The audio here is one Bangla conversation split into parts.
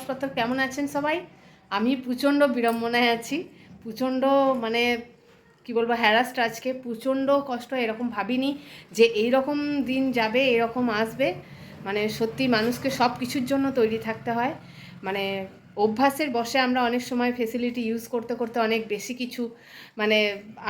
নমস্কার কেমন আছেন সবাই? আমি প্রচণ্ড বিড়ম্বনায় আছি, প্রচণ্ড মানে কি বলব হ্যারাস্ট আজকে, প্রচণ্ড কষ্ট, এরকম ভাবিনি যে এই রকম দিন যাবে, এরকম আসবে। মানে সত্যি মানুষকে সব কিছুর জন্য তৈরি থাকতে হয়। মানে অভ্যাসের বসে আমরা অনেক সময় ফেসিলিটি ইউজ করতে করতে অনেক বেশি কিছু মানে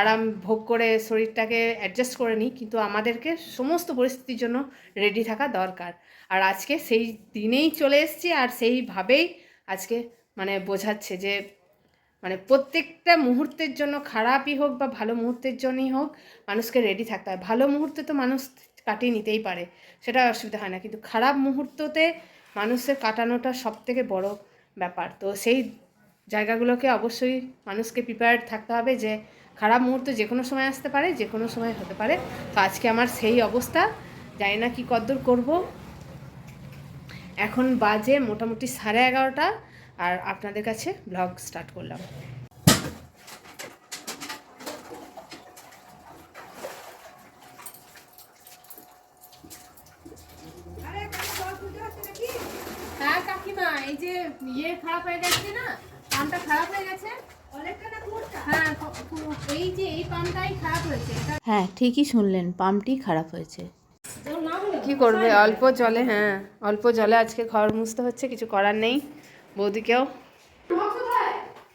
আরাম ভোগ করে শরীরটাকে অ্যাডজাস্ট করে নিই, কিন্তু আমাদেরকে সমস্ত পরিস্থিতির জন্য রেডি থাকা দরকার। আর আজকে সেই দিনেই চলে এসেছি আর সেইভাবেই আজকে মানে বোঝাচ্ছে যে মানে প্রত্যেকটা মুহূর্তের জন্য খারাপই হোক বা ভালো মুহূর্তের জন্যই হোক মানুষকে রেডি থাকতে হয়। ভালো মুহূর্তে তো মানুষ কাটিয়ে নিতেই পারে, সেটা অসুবিধা হয় না। কিন্তু খারাপ মুহূর্ততে মানুষের কাটানোটা সব থেকে বড় ব্যাপার। তো সেই জায়গাগুলোকে অবশ্যই মানুষকে প্রিপেয়ার্ড থাকতে হবে যে, খারাপ মুহূর্ত যে কোনো সময় আসতে পারে, যে কোনো সময় হতে পারে। তো আজকে আমার সেই অবস্থা। জানি না কি কদ্দূর করব। এখন বাজে মোটামুটি সাড়ে এগারোটা। আর আপনাদের কাছে ব্লগ স্টার্ট করলাম হ্যাঁ কাকিমা এই যে ইয়ে খারাপ হয়ে গেছে না? পাম্পটা খারাপ হয়ে গেছে? হ্যাঁ এই যে এই পাম্পটাই খারাপ হয়েছে এটা হ্যাঁ ঠিকই শুনলেন পাম্পটি খারাপ হয়েছে। কি? করবে? অল্প জলে হ্যাঁ অল্প জলে আজকে ঘর মুছতে হচ্ছে কিছু করার নেই বৌদিকেও।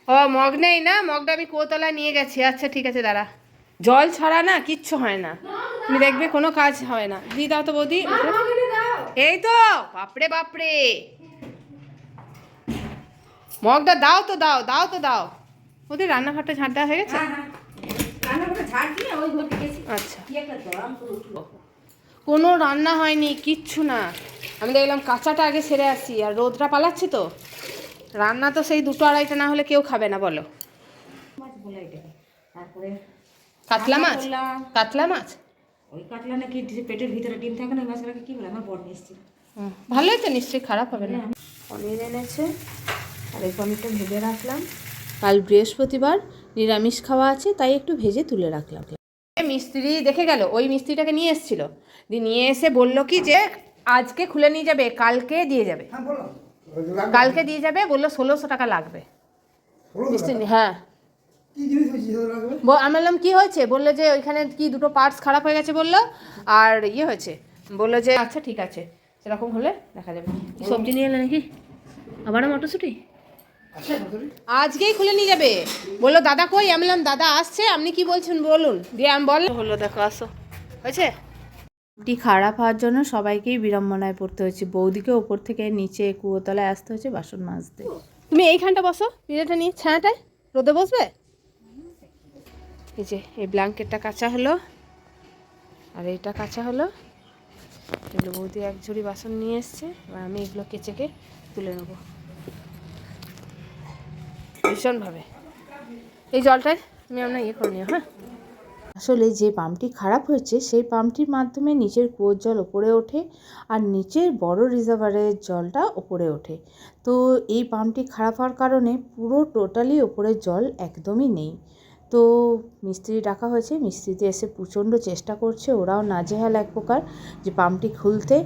ও মগ নেই না? মগটা আমি কোতলায় নিয়ে গেছি। আচ্ছা ঠিক আছে দাঁড়া। জল ছড়া না কিচ্ছু হয় না। তুমি দেখবে কোনো কাজ হয় না। দি দাও তো বৌদি। এই তো বাপরে বাপরে। মগটা দাও তো দাও দাও তো দাও। ওদের রান্নাঘরটা ঝাঁট দেওয়া হয়ে গেছে? আচ্ছা। কোনো রান্না হয়নি কিচ্ছু না। আমি দেখলাম কাঁচাটা আগে সেরে আসি আর রোদটা পালাচ্ছে তো। রান্না তো সেই দুটো আড়াইটা না হলে কেউ খাবে না বলো। কাতলা মাছ? কাতলা মাছ? ওই কাতলা নাকি পেটের ভিতরে ডিম থাকে না ওই মাছগুলোকে কি বলে? আমার বড় ভালোই তো নিশ্চয়ই খারাপ হবে না। পনির এনেছে। আর এই পনিরটা ভেজে রাখলাম। কাল বৃহস্পতিবার নিরামিষ খাওয়া আছে তাই একটু ভেজে তুলে রাখলাম। মিস্ত্রি দেখে গেল ওই মিস্ত্রিটাকে নিয়ে এসেছিল। দিয়ে নিয়ে এসে বলল কি যে আজকে খুলে নিয়ে যাবে কালকে দিয়ে যাবে। কালকে দিয়ে যাবে বলল ষোলোশো টাকা লাগবে। মিস্ত্রি হ্যাঁ। আমি বললাম কি হয়েছে? বলল যে ওইখানে কি দুটো পার্টস খারাপ হয়ে গেছে বলল আর ইয়ে হয়েছে। বলল যে আচ্ছা ঠিক আছে। সেরকম হলে দেখা যাবে। কি সবজি নিয়ে এলে নাকি? আবারও মটরশুঁটি? আজকেই খুলে নিয়ে যাবে। বলল দাদা কই? আমি বললাম দাদা আসছে। আপনি কি বলছেন? বলুন। দিয়ে আমি বল হলো দেখো আসো। হয়েছে? পাম্পটি খারাপ হওয়ার জন্য সবাইকেই বিড়ম্বনায় পড়তে হয়েছে। বৌদিকে ওপর থেকে নিচে কুয়োতলায় আসতে হয়েছে বাসন মাজতে। তুমি এইখানটা বসো পিঠেটা নিয়ে ছানাটায় রোদে বসবে? এই যে এই ব্ল্যাঙ্কেটটা কাঁচা হলো আর এইটা কাঁচা হলো। এগুলো বৌদি এক ঝুড়ি বাসন নিয়ে এসছে। এবার আমি এগুলো কেচেকে তুলে নেব। ভীষণভাবে। এই জলটায় তুমি আপনার ইয়ে করে নিও হ্যাঁ? আসলে যে পাম্পটি খারাপ হয়েছে, সেই পাম্পটির মাধ্যমে নিচের কুয়োর জল ওপরে ওঠে আর নিচের বড় রিজার্ভারের জলটা ওপরে ওঠে। তো এই পাম্পটি খারাপ হওয়ার কারণে পুরো টোটালি ওপরের জল একদমই নেই। তো মিস্ত্রি ডাকা হয়েছে, মিস্ত্রিতে এসে প্রচণ্ড চেষ্টা করছে, ওরাও নাজেহাল এক প্রকার যে পাম্পটি খুলতে,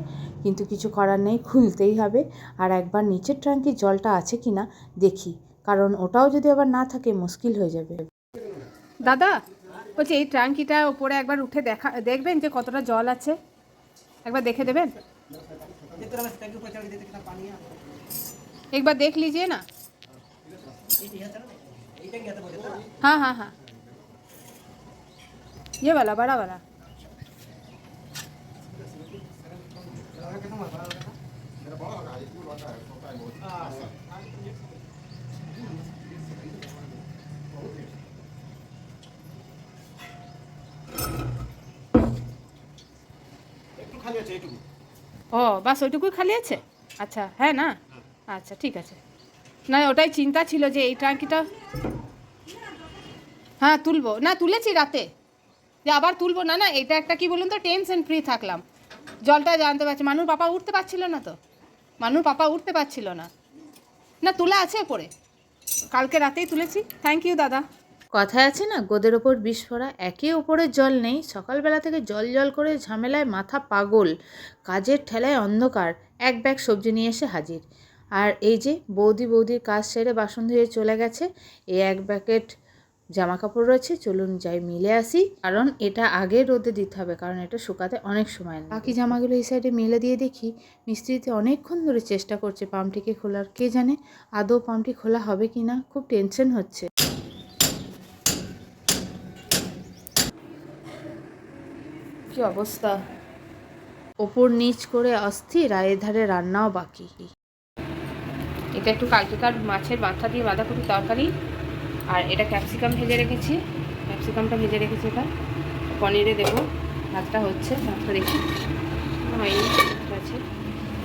কিন্তু কিছু করার নেই, খুলতেই হবে। আর একবার নিচের ট্যাঙ্কির জলটা আছে কি না দেখি। কারণ ওটাও যদি আবার না থাকে মুশকিল হয়ে যাবে দাদা বলছি এই ট্যাঙ্কিটা ওপরে একবার উঠে দেখা দেখবেন যে কতটা জল আছে একবার দেখে দেবেন একবার देख लीजिए ना हाँ हाँ हाँ ये वाला बड़ा वाला ও, বাস ওইটুকুই খালি আছে? আচ্ছা হ্যাঁ না? আচ্ছা ঠিক আছে। না, ওটাই চিন্তা ছিল যে এই ট্যাঙ্কিটা হ্যাঁ তুলবো। না, তুলেছি রাতে। যে আবার তুলবো। না না, এটা একটা কি বলুন তো, টেনশন ফ্রি থাকলাম। জলটা জানতে পারছি। মানুষ পাপা উঠতে পারছিল না তো। মানুষ পাপা উঠতে পারছিল না। না, তোলা আছে পরে কালকে রাতেই তুলেছি। থ্যাংক ইউ দাদা। কথায় আছে না, গোদের ওপর বিস্ফোরা একে ওপরে জল নেই। সকালবেলা থেকে জল জল করে ঝামেলায় মাথা পাগল, কাজের ঠেলায় অন্ধকার, এক ব্যাগ সবজি নিয়ে এসে হাজির। আর এই যে বৌদি বৌদির কাজ সেরে বাসন ধুয়ে চলে গেছে এই এক প্যাকেট জামা কাপড় রয়েছে, চলুন যাই মিলে আসি। কারণ এটা আগে রোদে দিতে হবে, কারণ এটা শুকাতে অনেক সময় লাগে। বাকি জামাগুলো এই সাইডে মেলে দিয়ে দেখি, মিস্ত্রিতে অনেকক্ষণ ধরে চেষ্টা করছে পাম্পটিকে খোলার, কে জানে আদৌ পাম্পটি খোলা হবে কি না খুব টেনশন হচ্ছে। কি অবস্থা? ওপর নিচ করে অস্থির আর ধারে রান্নাও বাকি। এটা একটু কালকেকার মাছের মাথা দিয়ে বাঁধাকপি তরকারি, আর এটা ক্যাপসিকাম ভেজে রেখেছি। ক্যাপসিকামটা ভেজে রেখেছি এটা। পনিরে দেবো, ভাতটা হচ্ছে, ভাতটা দেখি। হয়নি আছে।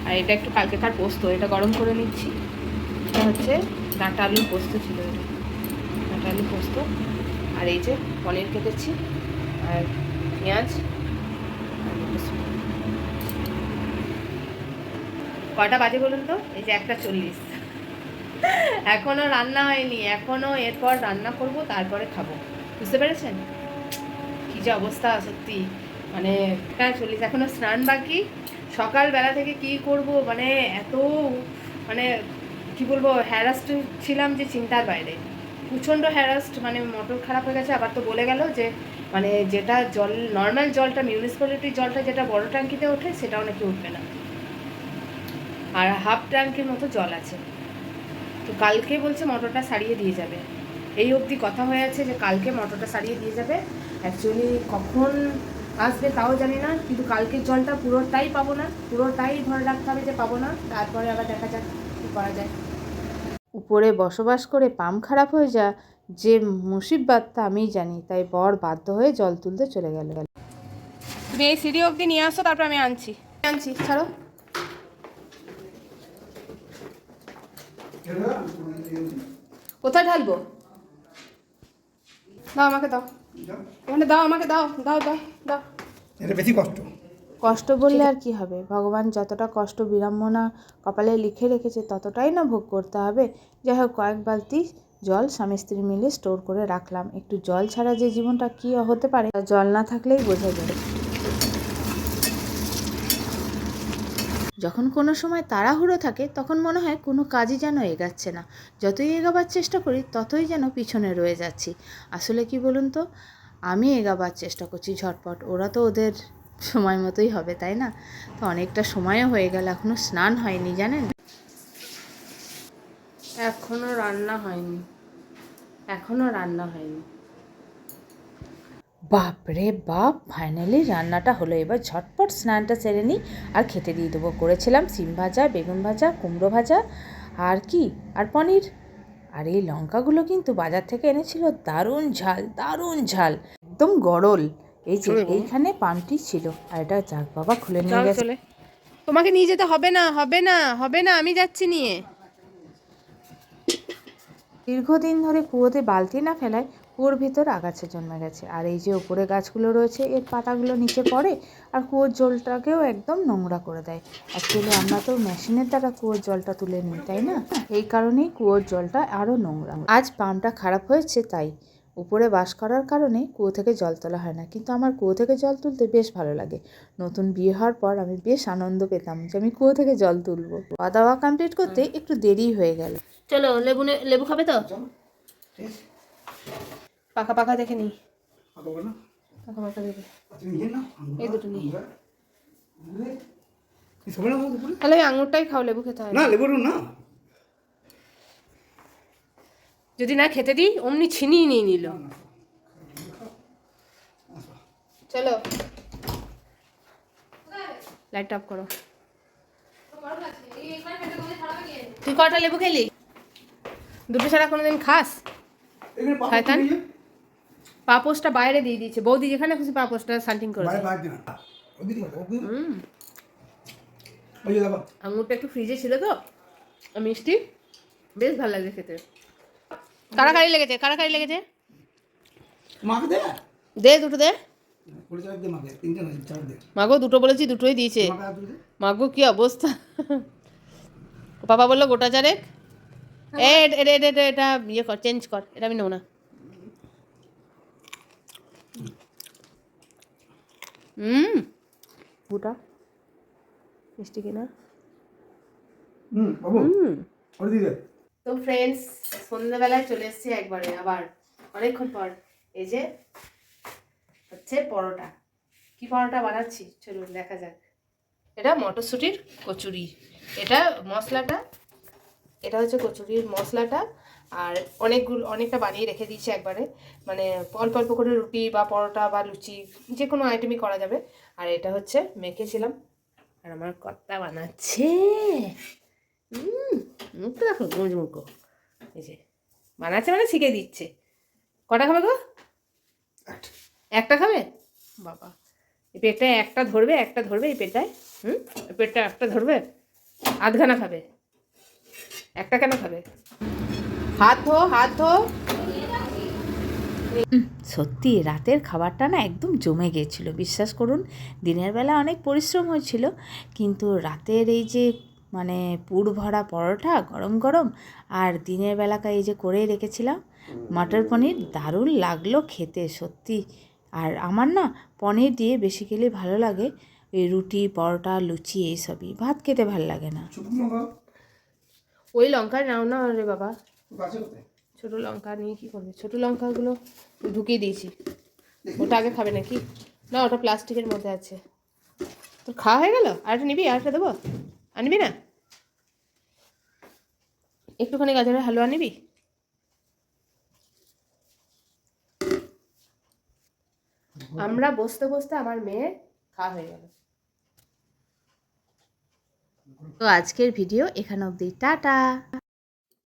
আর এটা একটু কালকেকার পোস্ত, এটা গরম করে নিচ্ছি। এটা হচ্ছে ডাঁটা আলুর পোস্ত ছিল এটা। ডাঁটা আলু পোস্ত। আর এই যে পনির কেটেছি, আর পেঁয়াজ। কটা বাজে বলুন তো? এই যে একটা চল্লিশ। এখনও রান্না হয়নি, এখনও এরপর রান্না করব, তারপরে খাব। বুঝতে পেরেছেন? কি যে অবস্থা, সত্যি। মানে হ্যাঁ চল্লিশ, এখনও স্নান বাকি। সকালবেলা থেকে কি করব? মানে এত মানে কি বলব হ্যারাস্ট ছিলাম যে চিন্তার বাইরে। প্রচণ্ড হ্যারাস্ট মানে মোটর খারাপ হয়ে গেছে। আবার তো বলে গেল যে মানে যেটা জল নর্মাল জলটা মিউনিসিপ্যালিটির জলটা যেটা বড় ট্যাঙ্কিতে ওঠে, সেটাও নাকি উঠবে না। আর হাফ ট্যাঙ্কের মতো জল আছে। তো কালকে বলছে মোটরটা সারিয়ে দিয়ে যাবে। এই অবধি কথা হয়ে আছে যে কালকে মোটরটা সারিয়ে দিয়ে যাবে। অ্যাকচুয়ালি কখন আসবে তাও জানি না, কিন্তু কালকের জলটা পুরোটাই পাবো না। পুরোটাই ধরে রাখতে হবে যে পাবো না। তারপরে আবার দেখা যাক কী করা যায়। উপরে বসবাস করে পাম্প খারাপ হয়ে যা যে মুসিববাতটা আমিই জানি। তাই বর বাধ্য হয়ে জল তুলতে চলে গেল। তুমি এই সিঁড়ি অবধি নিয়ে আসো তারপর আমি আনছি। আনছি ছাড়ো। কোথায় ঢালবো? দাও আমাকে দাও। ওখানে দাও আমাকে দাও দাও দাও দাও। এটা বেশি কষ্ট। কষ্ট বললে আর কি হবে? ভগবান যতটা কষ্ট বিড়ম্বনা কপালে লিখে রেখেছে, ততটাই না ভোগ করতে হবে। যাই হোক, কয়েক বালতি জল স্বামী স্ত্রী মিলে স্টোর করে রাখলাম। একটু জল ছাড়া যে জীবনটা কী হতে পারে জল না থাকলেই বোঝা যায়। যখন কোনো সময় তাড়াহুড়ো থাকে, তখন মনে হয় কোনো কাজই যেন এগাচ্ছে না। যতই এগাবার চেষ্টা করি, ততই যেন পিছনে রয়ে যাচ্ছি। আসলে কি বলুন তো? আমি এগাবার চেষ্টা করছি ঝটপট। ওরা তো ওদের সময় মতোই হবে তাই না? তো অনেকটা সময়ও হয়ে গেল এখনও স্নান হয়নি জানেন? এখনও রান্না হয়নি। এখনও রান্না হয়নি। বাপ রে বাপ ফাইনালি রান্নাটা হলো। এবার ঝটপট স্নানটা সেরে নিই আর খেতে দিয়ে দেবো। করেছিলাম সিম ভাজা বেগুন ভাজা কুমড়ো ভাজা আর কি? আর পনির। আর এই লঙ্কাগুলো কিন্তু বাজার থেকে এনেছিল দারুণ ঝাল দারুণ ঝাল। একদম গরল। এই যে এইখানে পানটি ছিল আর এটা যাক বাবা খুলে নিয়ে গেছে। তোমাকে নিয়ে যেতে হবে না হবে না হবে না আমি যাচ্ছি নিয়ে। দীর্ঘদিন ধরে কুয়োতে বালতি না ফেলায় কুয়োর ভিতর আগাছা জন্মে গেছে আর এই যে ওপরে গাছগুলো রয়েছে এর পাতাগুলো নিচে পড়ে আর কুয়োর জলটাকেও একদম নোংরা করে দেয়। অ্যাকচুয়ালি আমরা তো মেশিনের দ্বারা কুয়োর জলটা তুলে নিই তাই না? এই কারণেই কুয়োর জলটা আরও নোংরা আজ পাম্পটা খারাপ হয়েছে তাই উপরে বাস করার কারণে কুয়ো থেকে জল তোলা হয় না। কিন্তু আমার কুয়ো থেকে জল তুলতে বেশ ভালো লাগে। নতুন বিয়ে হওয়ার পর আমি বেশ আনন্দ পেতাম যে আমি কুয়ো থেকে জল তুলবো। খাওয়া দাওয়া কমপ্লিট করতে একটু দেরি হয়ে গেল। চলো লেবু লেবু খাবে তো? পাকা পাকা দেখে নি। পাকা পাকা এই দুটো তাহলে ওই আঙুরটাই খাও লেবু খেতে হয় না। না লেবুর না। যদি না খেতে দিই অমনি ছিনিয়ে নিয়ে নিল। চলো। লাইট অফ করো। তুই কটা লেবু খেলি? দুটো ছাড়া কোনোদিন খাস? শয়তান। পাপোসটা বাইরে দিয়ে দিয়েছে। বৌদি যেখানে খুশি পাপোসটা সান্টিং করে আঙুরটা একটু ফ্রিজে ছিল তো। মিষ্টি। বেশ ভালো লাগছে খেতে। কারাকারি লেগেছে কারাকারি লেগেছে। দে। দুটো দে। মাগো দুটো বলেছি দুটোই দিয়েছে। মাগো কি অবস্থা? পাপা বলল গোটা চারেক? এ এটা ইয়ে কর চেঞ্জ কর এটা আমি নেব না। হুম। ওটা মিষ্টি কিনা? হুম হুম। তো ফ্রেন্ডস সন্ধ্যাবেলায় চলে এসেছি একবারে আবার, অনেকক্ষণ পর। এই যে, হচ্ছে পরোটা। কি পরোটা বানাচ্ছি? চলুন, দেখা যাক। এটা মটরশুঁটির কচুরি। এটা মশলাটা, এটা হচ্ছে কচুরির মশলাটা। আর অনেকগুলো, অনেকটা বানিয়ে রেখে দিয়েছি একবারে। মানে অল্প অল্প করে রুটি বা পরোটা বা লুচি, যে কোনো আইটেমই করা যাবে। আর এটা হচ্ছে, মেখেছিলাম। আর আমার কর্তা বানাচ্ছে। মুখটা দেখো গুঁজ মুখো। এই যে বানাচ্ছে মানে শিখে দিচ্ছে। কটা খাবে গো? একটা। একটা খাবে? বাবা এই পেটটায় একটা ধরবে একটা ধরবে এই পেটটায়? হুম এই পেটটা একটা ধরবে? আধখানা খাবে। একটা কেন খাবে? হাত ধো হাত ধো। সত্যি রাতের খাবারটা না একদম জমে গিয়েছিল বিশ্বাস করুন দিনের বেলা অনেক পরিশ্রম হয়েছিল কিন্তু রাতের এই যে মানে পুর ভরা পরোটা গরম গরম আর দিনের বেলাকার এই যে করে রেখেছিলাম মটর পনির দারুণ লাগল খেতে সত্যি। আর আমার না পনির দিয়ে বেশি বেসিক্যালি ভালো লাগে এই রুটি পরোটা লুচি এইসবই। ভাত খেতে ভালো লাগে না। ওই লঙ্কা নাও না রে বাবা। ছোট লঙ্কা নিয়ে কী করবে? ছোট লঙ্কাগুলো ঢুকিয়ে দিয়েছি। ওটা আগে খাবে নাকি? না ওটা প্লাস্টিকের মধ্যে আছে। তোর খাওয়া হয়ে গেল? আরেকটা নিবি আরেকটা দেবো? আনবি না? একটুখানি গাজরের হালুয়া নিবি আমরা বসতে বসতে আমার মেয়ে খাওয়া হয়ে গেল। তো আজকের ভিডিও এখানে অবধি। টাটা।